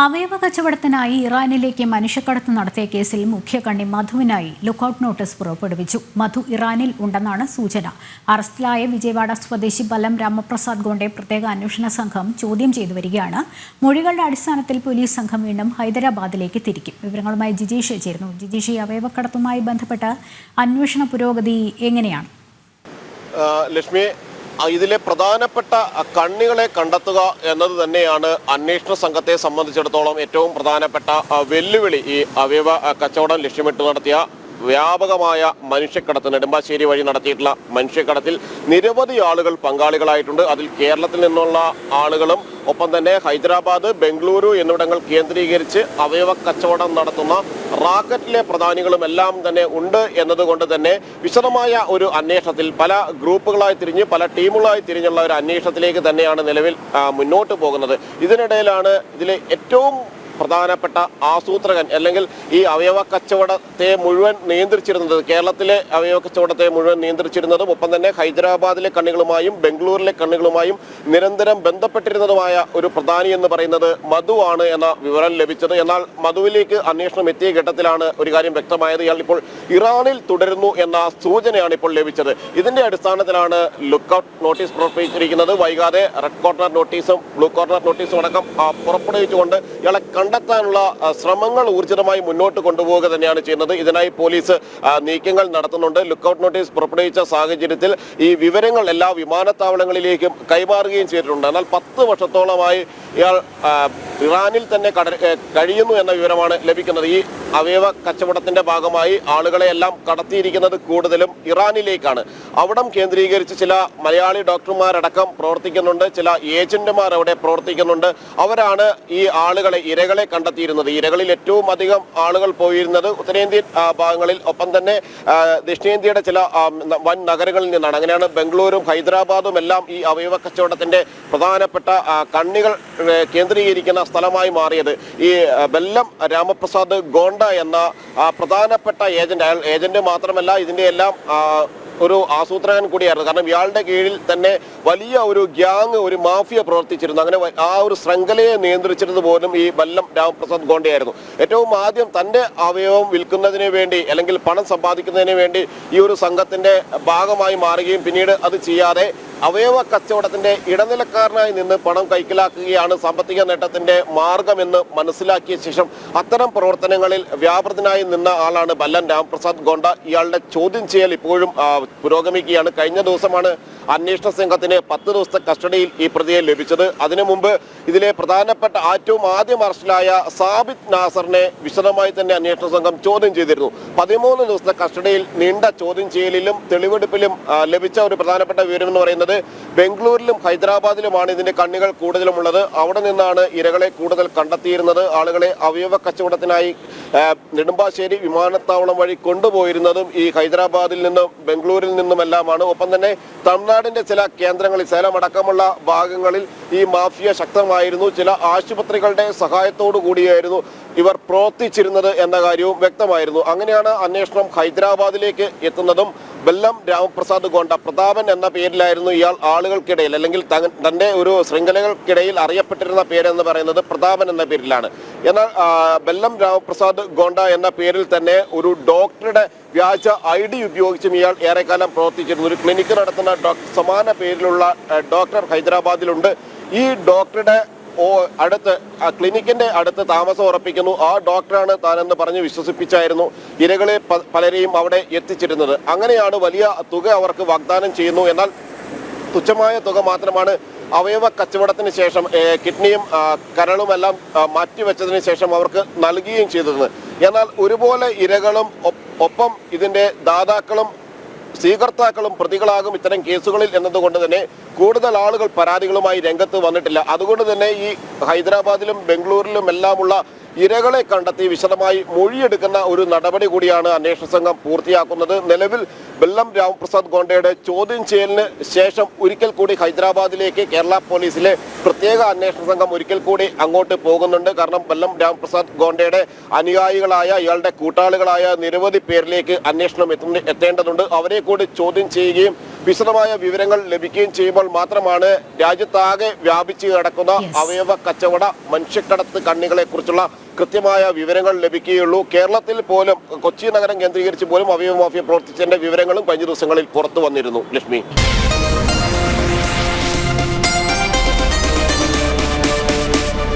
അവയവ കച്ചവടത്തിനായി ഇറാനിലേക്ക് മനുഷ്യക്കടത്ത് നടത്തിയ കേസിൽ മുഖ്യകണ്ണി മധുവിനായി ലുക്കൌട്ട് നോട്ടീസ് പുറപ്പെടുവിച്ചു. മധു ഇറാനിൽ ഉണ്ടെന്നാണ് സൂചന. അറസ്റ്റിലായ വിജയവാഡ സ്വദേശി ബലം രാമപ്രസാദ് ഗോണ്ടെ പ്രത്യേക അന്വേഷണ സംഘം ചോദ്യം ചെയ്തു വരികയാണ്. മൊഴികളുടെ അടിസ്ഥാനത്തിൽ പോലീസ് സംഘം വീണ്ടും ഹൈദരാബാദിലേക്ക് തിരിക്കും. വിവരങ്ങളുമായി ജിജീഷ് ചേരുന്നു. ജിജീഷ് അവയവക്കടത്തുമായി ബന്ധപ്പെട്ട അന്വേഷണ പുരോഗതി എങ്ങനെയാണ്? ലക്ഷ്മി ഇതിലെ പ്രധാനപ്പെട്ട കണ്ണികളെ കണ്ടെത്തുക എന്നത് തന്നെയാണ് അന്വേഷണ സംഘത്തെ സംബന്ധിച്ചിടത്തോളം ഏറ്റവും പ്രധാനപ്പെട്ട വെല്ലുവിളി ഈ അവയവ കച്ചവടം ലക്ഷ്യമിട്ട് നടത്തിയ വ്യാപകമായ മനുഷ്യക്കടത്ത് നെടുമ്പാശ്ശേരി വഴി നടത്തിയിട്ടുള്ള മനുഷ്യക്കടത്തിൽ നിരവധി ആളുകൾ പങ്കാളികളായിട്ടുണ്ട്. അതിൽ കേരളത്തിൽ നിന്നുള്ള ആളുകളും ഒപ്പം തന്നെ ഹൈദരാബാദ് ബംഗളൂരു എന്നിവിടങ്ങൾ കേന്ദ്രീകരിച്ച് അവയവ കച്ചവടം നടത്തുന്ന റാക്കറ്റിലെ പ്രധാനികളും എല്ലാം തന്നെ ഉണ്ട് എന്നതുകൊണ്ട് തന്നെ വിശദമായ ഒരു അന്വേഷണത്തിൽ പല ഗ്രൂപ്പുകളായി തിരിഞ്ഞ് പല ടീമുകളായി തിരിഞ്ഞുള്ള ഒരു അന്വേഷണത്തിലേക്ക് തന്നെയാണ് നിലവിൽ മുന്നോട്ട് പോകുന്നത്. ഇതിനിടയിലാണ് ഇതിലെ ഏറ്റവും പ്രധാനപ്പെട്ട ആസൂത്രകൻ അല്ലെങ്കിൽ ഈ അവയവ കച്ചവടത്തെ മുഴുവൻ നിയന്ത്രിച്ചിരുന്നത് കേരളത്തിലെ അവയവ കച്ചവടത്തെ മുഴുവൻ നിയന്ത്രിച്ചിരുന്നതും ഒപ്പം തന്നെ ഹൈദരാബാദിലെ കണ്ണികളുമായും ബംഗളൂരിലെ കണ്ണികളുമായും നിരന്തരം ബന്ധപ്പെട്ടിരുന്നതുമായ ഒരു പ്രധാനി എന്ന് പറയുന്നത് മധു ആണ് എന്ന വിവരം ലഭിച്ചത്. എന്നാൽ മധുവിലേക്ക് അന്വേഷണം എത്തിയ ഘട്ടത്തിലാണ് ഒരു കാര്യം വ്യക്തമായത്. ഇയാൾ ഇപ്പോൾ ഇറാനിൽ തുടരുന്നു എന്ന സൂചനയാണ് ഇപ്പോൾ ലഭിച്ചത്. ഇതിന്റെ അടിസ്ഥാനത്തിലാണ് ലുക്കൌട്ട് നോട്ടീസ് പുറപ്പെടുവിച്ചിരിക്കുന്നത്. വൈകാതെ റെഡ് കോർണർ നോട്ടീസും ബ്ലൂ കോർണർ നോട്ടീസും അടക്കം പുറപ്പെടുവിച്ചുകൊണ്ട് ഇയാളെ കണ്ടെത്താനുള്ള ശ്രമങ്ങൾ ഊർജിതമായി മുന്നോട്ട് കൊണ്ടുപോവുക തന്നെയാണ് ചെയ്യുന്നത്. ഇതിനായി പോലീസ് നീക്കങ്ങൾ നടത്തുന്നുണ്ട്. ലുക്കൌട്ട് നോട്ടീസ് പുറപ്പെടുവിച്ച സാഹചര്യത്തിൽ ഈ വിവരങ്ങൾ എല്ലാ വിമാനത്താവളങ്ങളിലേക്കും കൈമാറുകയും ചെയ്തിട്ടുണ്ട്. എന്നാൽ പത്ത് വർഷത്തോളമായി ഇയാൾ ഇറാനിൽ തന്നെ കഴിയുന്നു എന്ന വിവരമാണ് ലഭിക്കുന്നത്. ഈ അവയവ കച്ചവടത്തിന്റെ ഭാഗമായി ആളുകളെ എല്ലാം കടത്തിയിരിക്കുന്നത് കൂടുതലും ഇറാനിലേക്കാണ്. അവിടം കേന്ദ്രീകരിച്ച് ചില മലയാളി ഡോക്ടർമാരടക്കം പ്രവർത്തിക്കുന്നുണ്ട്. ചില ഏജന്റുമാർ അവിടെ പ്രവർത്തിക്കുന്നുണ്ട്. അവരാണ് ഈ ആളുകളെ ഇരകളെ കണ്ടെത്തിയിരുന്നത്. ഇരകളിൽ ഏറ്റവും അധികം ആളുകൾ പോയിരുന്നത് ഉത്തരേന്ത്യൻ ഭാഗങ്ങളിൽ. ഒപ്പം തന്നെ ദക്ഷിണേന്ത്യയുടെ ചില വൻ നഗരങ്ങളിൽ നിന്നാണ്. അങ്ങനെയാണ് ബംഗളൂരും ഹൈദരാബാദും എല്ലാം ഈ അവയവ കച്ചവടത്തിന്റെ പ്രധാനപ്പെട്ട കണ്ണികൾ കേന്ദ്രീകരിക്കുന്ന സ്ഥലമായി മാറിയത്. ഈ ബെല്ലം രാമപ്രസാദ് ഗോണ്ട എന്ന പ്രധാനപ്പെട്ട ഏജന്റ്. അയാൾ ഏജന്റ് മാത്രമല്ല ഇതിന്റെ എല്ലാം ഒരു ആസൂത്രകൻ കൂടിയായിരുന്നു. കാരണം ഇയാളുടെ കീഴിൽ തന്നെ വലിയ ഒരു ഗ്യാങ് ഒരു മാഫിയ പ്രവർത്തിച്ചിരുന്നു. അങ്ങനെ ആ ഒരു ശൃംഖലയെ നിയന്ത്രിച്ചിരുന്നത് പോലും ഈ വല്ലം രാമപ്രസാദ് ഗോണ്ടയായിരുന്നു. ഏറ്റവും ആദ്യം തന്റെ അവയവം വിൽക്കുന്നതിന് വേണ്ടി അല്ലെങ്കിൽ പണം സമ്പാദിക്കുന്നതിന് വേണ്ടി ഈ ഒരു സംഘത്തിന്റെ ഭാഗമായി മാറുകയും പിന്നീട് അത് ചെയ്യാതെ അവയവ കച്ചവടത്തിന്റെ ഇടനിലക്കാരനായി നിന്ന് പണം കൈക്കലാക്കുകയാണ് സാമ്പത്തിക നേട്ടത്തിന്റെ മാർഗമെന്ന് മനസ്സിലാക്കിയ ശേഷം അത്തരം പ്രവർത്തനങ്ങളിൽ വ്യാപൃതനായി നിന്ന ആളാണ് ബല്ലൻ രാംപ്രസാദ് ഗോണ്ട. ഇയാളുടെ ചോദ്യം ചെയ്യൽ ഇപ്പോഴും പുരോഗമിക്കുകയാണ്. കഴിഞ്ഞ ദിവസമാണ് അന്വേഷണ സംഘത്തിന് പത്ത് ദിവസത്തെ കസ്റ്റഡിയിൽ ഈ പ്രതിയെ ലഭിച്ചത്. അതിനു മുമ്പ് ഇതിലെ പ്രധാനപ്പെട്ട ഏറ്റവും ആദ്യം അറസ്റ്റിലായ സാബിത് നാസറിനെ വിശദമായി തന്നെ അന്വേഷണ സംഘം ചോദ്യം ചെയ്തിരുന്നു. പതിമൂന്ന് ദിവസത്തെ കസ്റ്റഡിയിൽ നീണ്ട ചോദ്യം ചെയ്യലിലും തെളിവെടുപ്പിലും ലഭിച്ച ഒരു പ്രധാനപ്പെട്ട വിവരം എന്ന് പറയുന്നത് ബംഗളൂരിലും ഹൈദരാബാദിലുമാണ് ഇതിന്റെ കണ്ണികൾ കൂടുതലുമുള്ളത്. അവിടെ നിന്നാണ് ഇരകളെ കൂടുതൽ കണ്ടെത്തിയിരുന്നത്. ആളുകളെ അവയവ കച്ചവടത്തിനായി നെടുമ്പാശ്ശേരി വിമാനത്താവളം വഴി കൊണ്ടുപോയിരുന്നതും ഈ ഹൈദരാബാദിൽ നിന്നും ബംഗളൂരിൽ നിന്നുമെല്ലാമാണ്. ഒപ്പം തന്നെ തമിഴ്നാടിന്റെ ചില കേന്ദ്രങ്ങളിൽ സേലം അടക്കമുള്ള ഭാഗങ്ങളിൽ ഈ മാഫിയ ശക്തമായിരുന്നു. ചില ആശുപത്രികളുടെ സഹായത്തോടു കൂടിയായിരുന്നു ഇവർ പ്രവർത്തിച്ചിരുന്നത് എന്ന കാര്യവും വ്യക്തമായിരുന്നു. അങ്ങനെയാണ് അന്വേഷണം ഹൈദരാബാദിലേക്ക് എത്തുന്നതും ബെല്ലം രാമപ്രസാദ് ഗോണ്ട പ്രതാപൻ എന്ന പേരിലായിരുന്നു ഇയാൾ ആളുകൾക്കിടയിൽ അല്ലെങ്കിൽ തന്റെ ഒരു ശൃംഖലകൾക്കിടയിൽ അറിയപ്പെട്ടിരുന്ന പേരെന്ന് പറയുന്നത് പ്രതാപൻ എന്ന പേരിലാണ്. എന്നാൽ ബെല്ലം രാമപ്രസാദ് ഗോണ്ട എന്ന പേരിൽ തന്നെ ഒരു ഡോക്ടറുടെ വ്യാജ ഐ ഡി ഉപയോഗിച്ചും ഇയാൾ ഏറെക്കാലം പ്രവർത്തിച്ചിരുന്നു. ഒരു ക്ലിനിക്ക് നടത്തുന്ന ഡോക്ടർ സമാന പേരിലുള്ള ഡോക്ടർ ഹൈദരാബാദിലുണ്ട്. ഈ ഡോക്ടറുടെ അടുത്ത് ക്ലിനിക്കിന്റെ അടുത്ത് താമസം ഉറപ്പിക്കുന്നു. ആ ഡോക്ടറാണ് താനെന്ന് പറഞ്ഞ് വിശ്വസിപ്പിച്ചായിരുന്നു ഇരകളെ പലരെയും അവിടെ എത്തിച്ചിരുന്നത്. അങ്ങനെയാണ് വലിയ തുക അവർക്ക് വാഗ്ദാനം ചെയ്യുന്നു. എന്നാൽ തുച്ഛമായ തുക മാത്രമാണ് അവയവ കച്ചവടത്തിന് ശേഷം കിഡ്നിയും കരളുമെല്ലാം മാറ്റിവെച്ചതിന് ശേഷം അവർക്ക് നൽകുകയും ചെയ്തത്. എന്നാൽ ഒരുപോലെ ഇരകളും ഒപ്പം ഇതിന്റെ ദാതാക്കളും സ്വീകർത്താക്കളും പ്രതികളാകും ഇത്തരം കേസുകളിൽ എന്നതുകൊണ്ട് തന്നെ കൂടുതൽ ആളുകൾ പരാതികളുമായി രംഗത്ത് വന്നിട്ടില്ല. അതുകൊണ്ട് തന്നെ ഈ ഹൈദരാബാദിലും ബംഗളൂരിലും എല്ലാമുള്ള ഇരകളെ കണ്ടെത്തി വിശദമായി മൊഴിയെടുക്കുന്ന ഒരു നടപടി കൂടിയാണ് അന്വേഷണ സംഘം പൂർത്തിയാക്കുന്നത്. നിലവിൽ ബെല്ലം രാമപ്രസാദ് ഗോണ്ടയുടെ ചോദ്യം ചെയ്യലിന് ശേഷം ഒരിക്കൽ കൂടി ഹൈദരാബാദിലേക്ക് കേരള പോലീസിലെ പ്രത്യേക അന്വേഷണ സംഘം ഒരിക്കൽ കൂടി അങ്ങോട്ട് പോകുന്നുണ്ട്. കാരണം ബെല്ലം രാമപ്രസാദ് ഗോണ്ടയുടെ അനുയായികളായ ഇയാളുടെ കൂട്ടാളികളായ നിരവധി പേരിലേക്ക് അന്വേഷണം എത്തേണ്ടതുണ്ട്. അവരെ കൂടി ചോദ്യം ചെയ്യുകയും വിശദമായ വിവരങ്ങൾ ലഭിക്കുകയും ചെയ്യുമ്പോൾ മാത്രമാണ് രാജ്യത്താകെ വ്യാപിച്ചു കിടക്കുന്ന അവയവ കച്ചവട മനുഷ്യക്കടത്ത് കണ്ണികളെ കുറിച്ചുള്ള കൃത്യമായ വിവരങ്ങൾ ലഭിക്കുകയുള്ളൂ. കേരളത്തിൽ പോലും കൊച്ചി നഗരം കേന്ദ്രീകരിച്ച് പോലും അവയവ മാഫിയ പ്രവർത്തിച്ചതിന്റെ വിവരങ്ങളും കഴിഞ്ഞ ദിവസങ്ങളിൽ പുറത്തു വന്നിരുന്നു ലക്ഷ്മി.